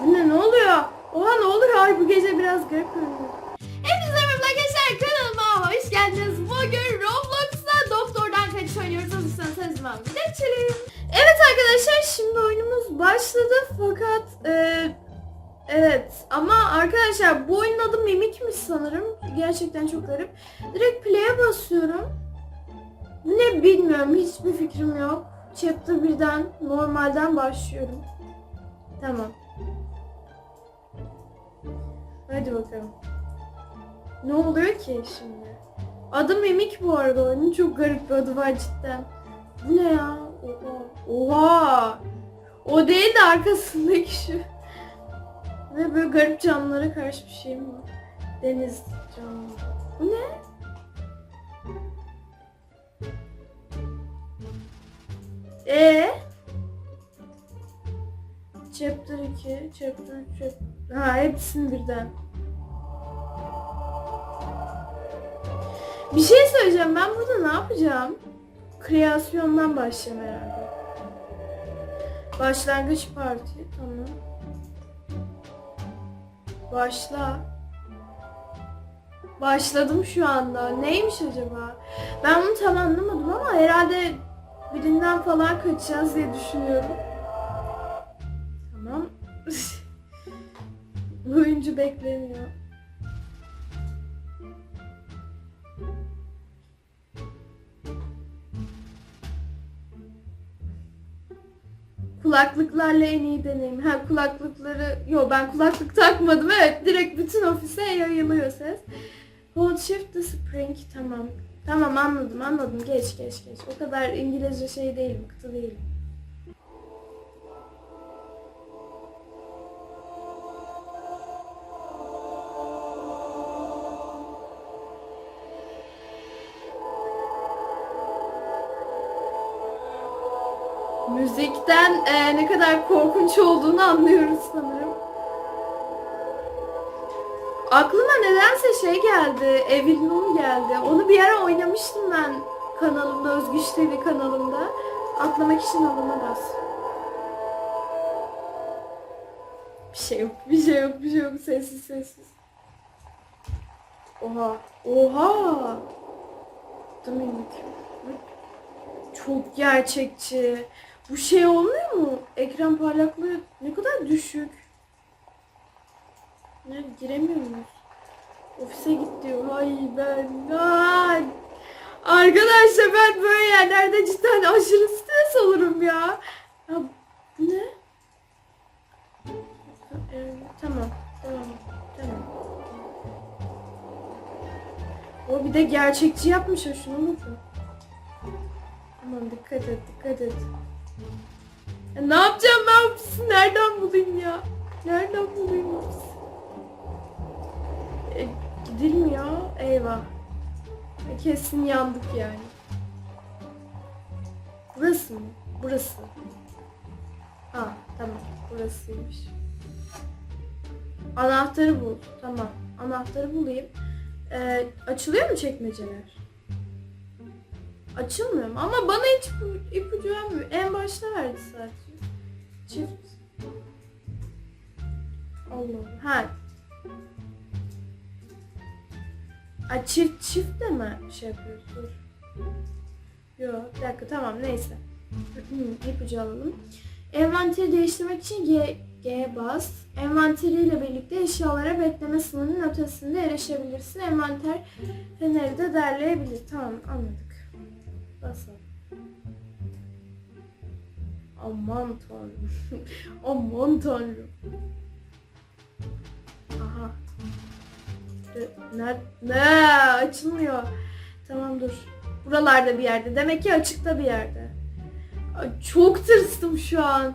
Bu ne oluyor? Oha ne oluyor? Ay bu gece biraz garip görünüyor. Hepinize merhaba arkadaşlar kanalıma hoş geldiniz. Bugün Roblox'ta doktordan kaçış oynuyoruz. Hazırsanız zaman geçelim. Evet arkadaşlar şimdi oyunumuz başladı fakat e, evet ama arkadaşlar bu oyunun adı Mimikmiş sanırım. Gerçekten çok garip. Direkt play'e basıyorum. Ne bilmiyorum hiçbir fikrim yok. Chapter 1'den normalden başlıyorum. Tamam. Hadi bakalım. Ne oluyor ki şimdi? Adı Mimik bu arada oyunun çok garip bir adı var cidden. Bu ne ya? Oha. Oha. O değil de arkasındaki şu. Ve böyle garip canlılara karşı bir şey mi? Deniz canlı. Bu ne? E Chapter 2, Chapter 3, Chapter... Ha hepsini birden. Bir şey söyleyeceğim. Ben burada ne yapacağım? Kreasyondan başlayayım herhalde. Başlangıç parti. Tamam. Başla. Başladım şu anda. Neymiş acaba? Ben bunu tam anlamadım ama herhalde birinden falan kaçacağız diye düşünüyorum. Tamam. Oyuncu beklemiyor. Kulaklıklarla en iyi deneyim. Ha kulaklıkları... Yo ben kulaklık takmadım. Evet direkt bütün ofise yayılıyor ses. Hold shift the spring. Tamam. Tamam anladım anladım. Geç geç geç. O kadar İngilizce şey değilim. Kıtı değilim. Müzikten e, ne kadar korkunç olduğunu anlıyoruz sanırım. Aklıma nedense şey geldi, Evil Moon geldi. Onu bir ara oynamıştım ben kanalımda, Özgüç TV kanalımda. Atlamak için alana bas. Bir şey yok, bir şey yok, bir şey yok. Sessiz sessiz. Oha, oha. Dur. Çok gerçekçi. Bu şey olmuyor mu? Ekran parlaklığı ne kadar düşük. Ne giremiyor muyuz? Ofise git diyor. Ay ben ay. Arkadaşlar ben böyle yerlerde cidden aşırı stres olurum ya. Ya bu ne? Ee, tamam. Tamam. Tamam. O bir de gerçekçi yapmış ha şunu bakın. Aman dikkat et, dikkat et. Ya ne yapacağım ben ofisi nereden bulayım ya? Nereden bulayım ofisi? E, gidilmiyor. Eyvah. E, kesin yandık yani. Burası mı? Burası. Ha tamam. Burasıymış. Anahtarı bul. Tamam. Anahtarı bulayım. E, açılıyor mu çekmeceler? Açılmıyor mu? Ama bana hiç ipucu vermiyor. En başta verdi sadece. Çift. Allah. Ha. Ay çift çift de mi şey yapıyoruz? Dur. Yok bir dakika tamam neyse. ipucu alalım. Envanteri değiştirmek için G, G bas. Envanteriyle birlikte eşyalara bekleme sınırının ötesinde erişebilirsin. Envanter feneri de derleyebilir. Tamam anladık. Basalım. Aman tanrım. Aman tanrım. Aha. Ne, ne açılmıyor. Tamam dur. Buralarda bir yerde. Demek ki açıkta bir yerde. Çok tırstım şu an.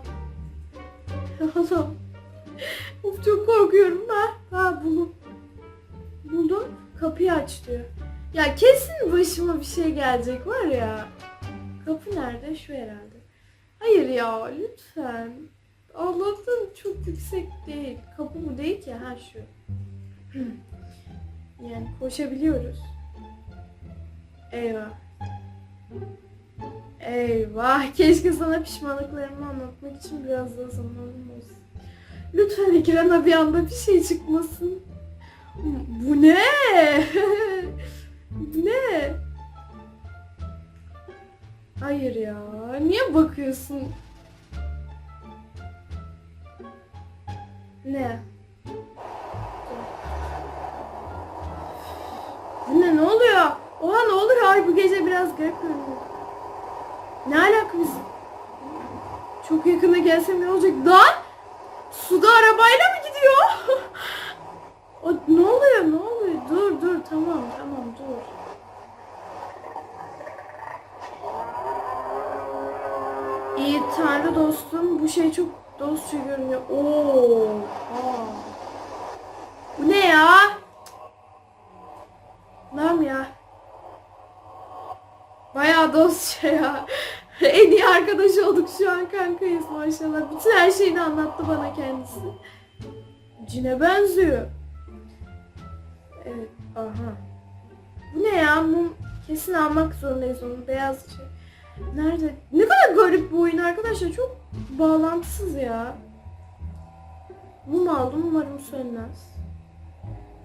Allah'ım. Of çok korkuyorum. Ha, ha buldum. Buldum. Kapıyı aç diyor. Ya kesin başıma bir şey gelecek var ya. Kapı nerede? Şu herhalde. Hayır ya lütfen. Allah'tan çok yüksek değil. Kapı bu değil ki. Ha şu. yani koşabiliyoruz. Eyvah. Eyvah. Keşke sana pişmanlıklarımı anlatmak için biraz daha zamanım olsun. Lütfen ekrana bir anda bir şey çıkmasın. Bu ne? Ne? Hayır ya. Niye bakıyorsun? Ne? Bu ne? Oluyor? Oha ne oluyor? Ay bu gece biraz garip görünüyor. Ne alaka biz? Çok yakına gelsem ne olacak? Lan! Suda arabayla mı gidiyor? o, ne oluyor? Ne oluyor? Dur dur tamam tamam dur. İyi tanrı dostum bu şey çok dostça görünüyor. Oo. Aa. Bu ne ya? Lan ya. Bayağı dostça ya. en iyi arkadaş olduk şu an kankayız maşallah. Bütün her şeyini anlattı bana kendisi. Cine benziyor. Evet, aha. Bu ne ya? Mum kesin almak zorundayız onu. Beyaz şey. Nerede? Ne kadar garip bu oyun arkadaşlar. Çok bağlantısız ya. Mum aldım. Umarım sönmez.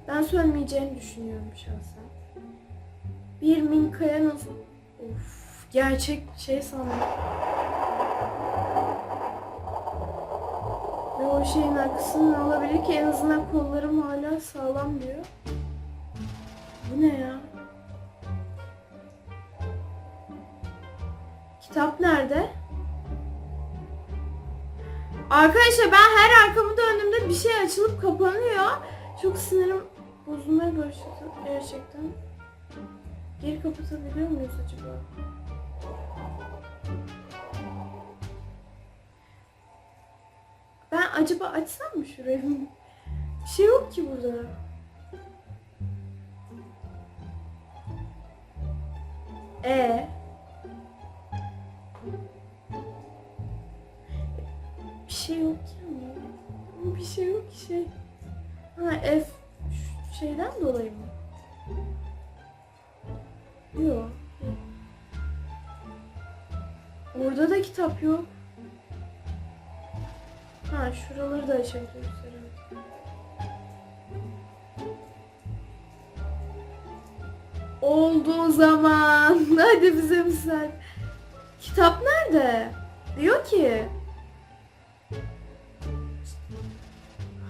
Ben sönmeyeceğini düşünüyorum şahsen. Bir minkaya nasıl... Of, gerçek şey sandım. Ve o şeyin arkasında ne ki en azından kollarım hala sağlam diyor. Ne ya? Kitap nerede? Arkadaşlar ben her arkamı döndüğümde bir şey açılıp kapanıyor. Çok sinirim bozulmaya başladı gerçekten. Geri kapatabiliyor muyuz acaba? Ben acaba açsam mı şurayı? Bir şey yok ki burada. E Bir şey yok ama. Bir şey yok ki şey. Ha F şeyden dolayı mı? Yok. Orada da kitap yok. Ha şuraları da açabiliriz herhalde. Olduğu zaman. Hadi bize misal. Kitap nerede? Diyor ki.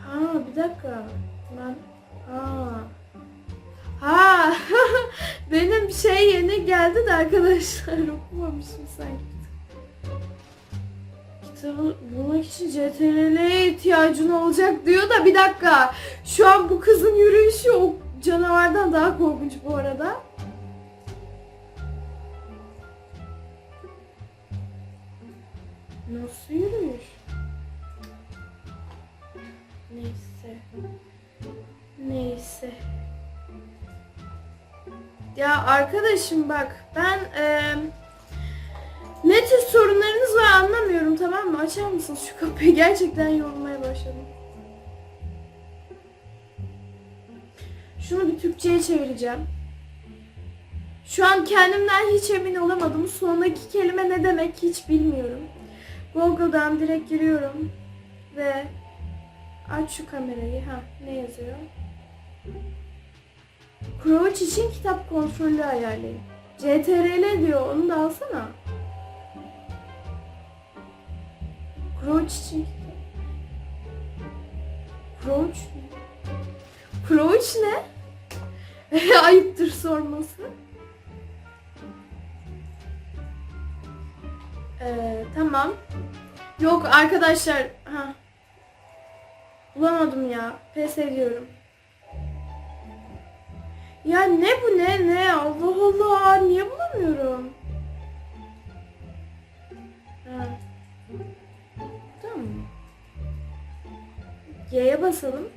Ha bir dakika. Ben ha. Ha. Benim şey yeni geldi de arkadaşlar okumamışım sanki. Kitabı bulmak için CTRL'ye ihtiyacın olacak diyor da bir dakika. Şu an bu kızın yürüyüşü o canavardan daha korkunç bu arada. Nasıl yürüyüş? Neyse. Neyse. Ya arkadaşım bak ben eee ne tür sorunlarınız var anlamıyorum tamam mı? Açar mısınız şu kapıyı? Gerçekten yorulmaya başladım. Şunu bir Türkçe'ye çevireceğim. Şu an kendimden hiç emin olamadım. Sondaki kelime ne demek hiç bilmiyorum. Google'dan direkt giriyorum. Ve aç şu kamerayı. Ha ne yazıyor? Crouch için kitap kontrolü ayarlayın. CTRL diyor onu da alsana. Crouch için kitap. Crouch ne? Ne? Ayıptır sorması. Ee, tamam. Yok arkadaşlar. Ha. Bulamadım ya. Pes ediyorum. Ya ne bu ne ne? Allah Allah. Niye bulamıyorum? Ha. Tamam? Y'ye basalım.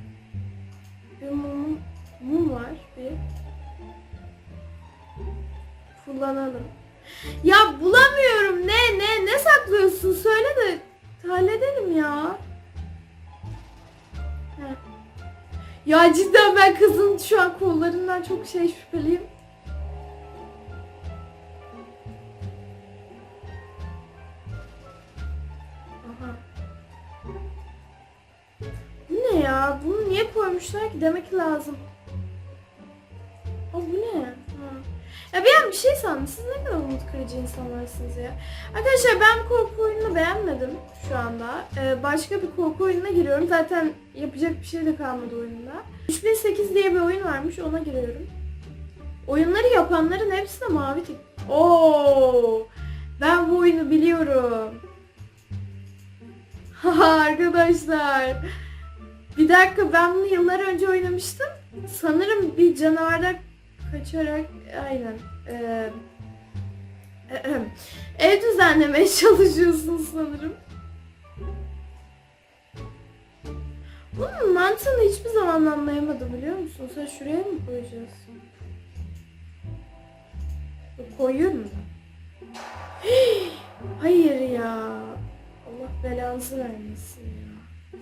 Bir mum, mum var. Bir. Kullanalım. Ya bulamıyorum. Ne ne ne saklıyorsun? Söyle de halledelim ya. Heh. Ya cidden ben kızın şu an kollarından çok şey şüpheliyim. Aha. ya? Bunu niye koymuşlar ki demek lazım. Şey sandım. Siz ne kadar umut kırıcı insanlarsınız ya. Arkadaşlar ben korku oyununu beğenmedim şu anda. Ee, başka bir korku oyununa giriyorum. Zaten yapacak bir şey de kalmadı oyunda. 3008 diye bir oyun varmış ona giriyorum. Oyunları yapanların hepsi de mavi tik. Oo! Ben bu oyunu biliyorum. Arkadaşlar. Bir dakika ben bunu yıllar önce oynamıştım. Sanırım bir canavardan kaçarak aynen. Ee, ev düzenlemeye çalışıyorsun sanırım. Bunun mantığını hiçbir zaman anlayamadım biliyor musun? Sen şuraya mı koyacağız? Koyuyor mu? Hayır ya. Allah belanızı vermesin ya.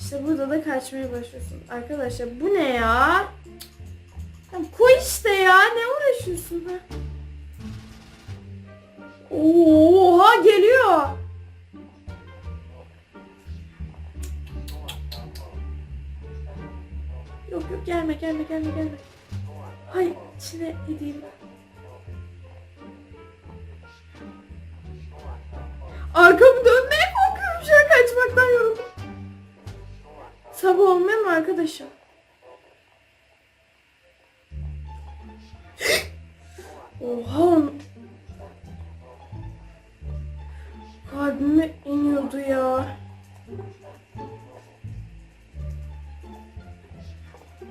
İşte burada da kaçmaya başlıyorsun. Arkadaşlar bu ne ya? Koy işte ya. Ne uğraşıyorsun ha? Oha geliyor. Yok yok gelme gelme gelme gelme. Hay içine edeyim. Arkamı dönmeye korkuyorum şu an kaçmaktan yoruldum. Sabah olmuyor mu arkadaşım?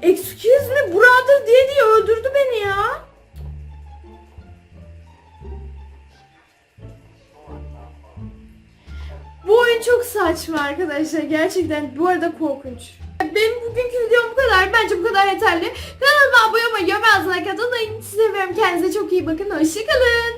Excuse me brother diye diye öldürdü beni ya. Bu oyun çok saçma arkadaşlar. Gerçekten bu arada korkunç. Benim bugünkü videom bu kadar. Bence bu kadar yeterli. Kanalıma abone olmayı, yorum yazmayı, katılmayı. Seviyorum. Kendinize çok iyi bakın. Hoşçakalın.